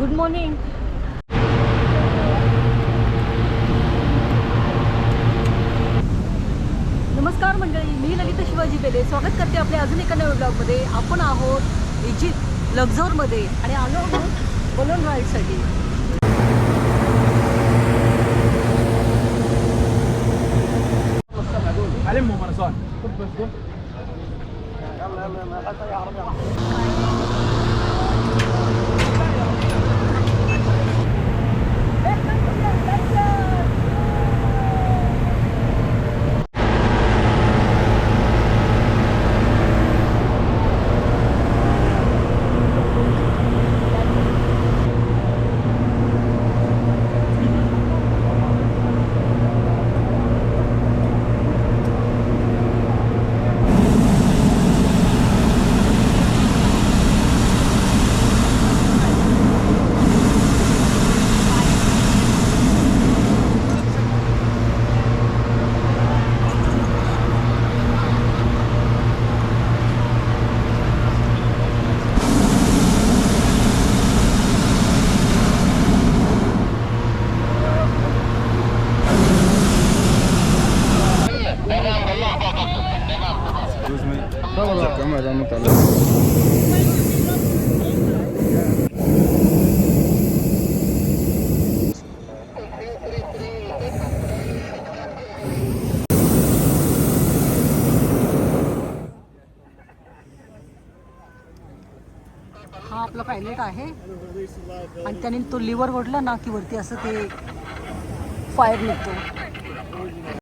Good morning नमस्कार मंडळी मी ललिता शिवाजी पेले. स्वागत करते आपल्या अजून एका नव्या ब्लॉगमध्ये. आपण आहोत इजिप्त लक्झोरमध्ये आणि आलो आहोत बलोन राईडसाठी अरे राजामू हा आपला पायलट आहे. आणि त्याने तो लिव्हर ओढला ना की वरती असं ते फायर निघतो.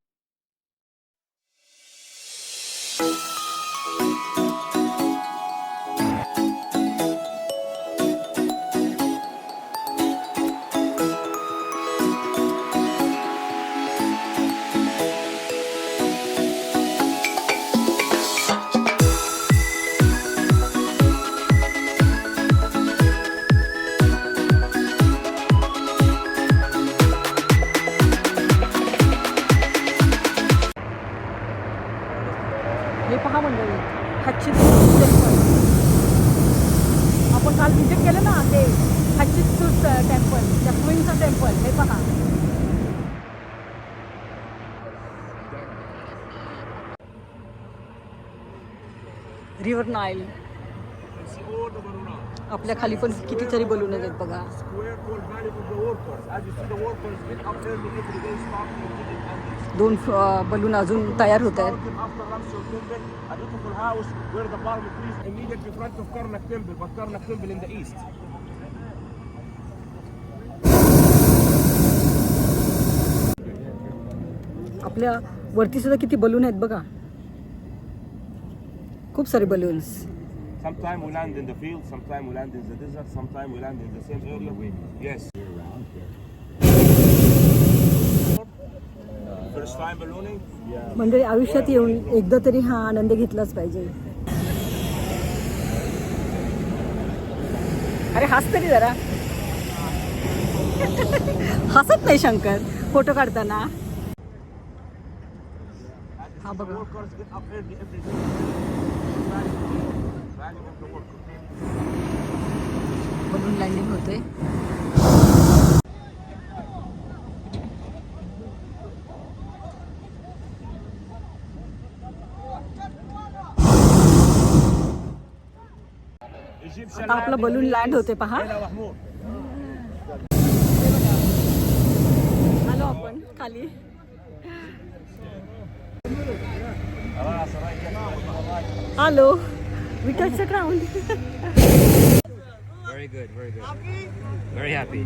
मंडळी हातची आपण काल व्हिजिट केलं ना ते हच्चित टेम्पल त्या क्वीनचं टेम्पल हे पहा. रिव्हर नाईल आपल्या खाली पण किती तरी बलून आहेत बघा. दोन बलून अजून तयार होत आहेत. आपल्या वरती सुद्धा किती बलून आहेत बघा. खूप सारे balloons Sometimes we land in the field, sometimes we land in the desert, sometimes we land in the same area. Yes. First time ballooning? म्हणजे आयुष्यात येऊन एकदा तरी हा आनंद घेतलाच पाहिजे अरे हस तरी जरा हसत नाही शंकर फोटो काढताना हा बघा बलून लँडिंग होते आता आपलं बलून लँड होते पहा. आलो आपण खाली. Hello We touch the ground Very good, very good. Very happy.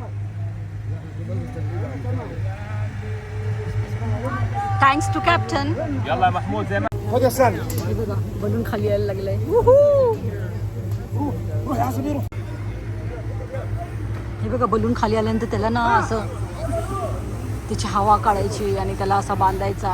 Thanks to captain يلا يا محمود زي ما हे बघा बलून खाली यायला लागलंय हे बघा बलून खाली आल्यानंतर त्याला ना असं त्याची हवा काढायची आणि त्याला असा बांधायचा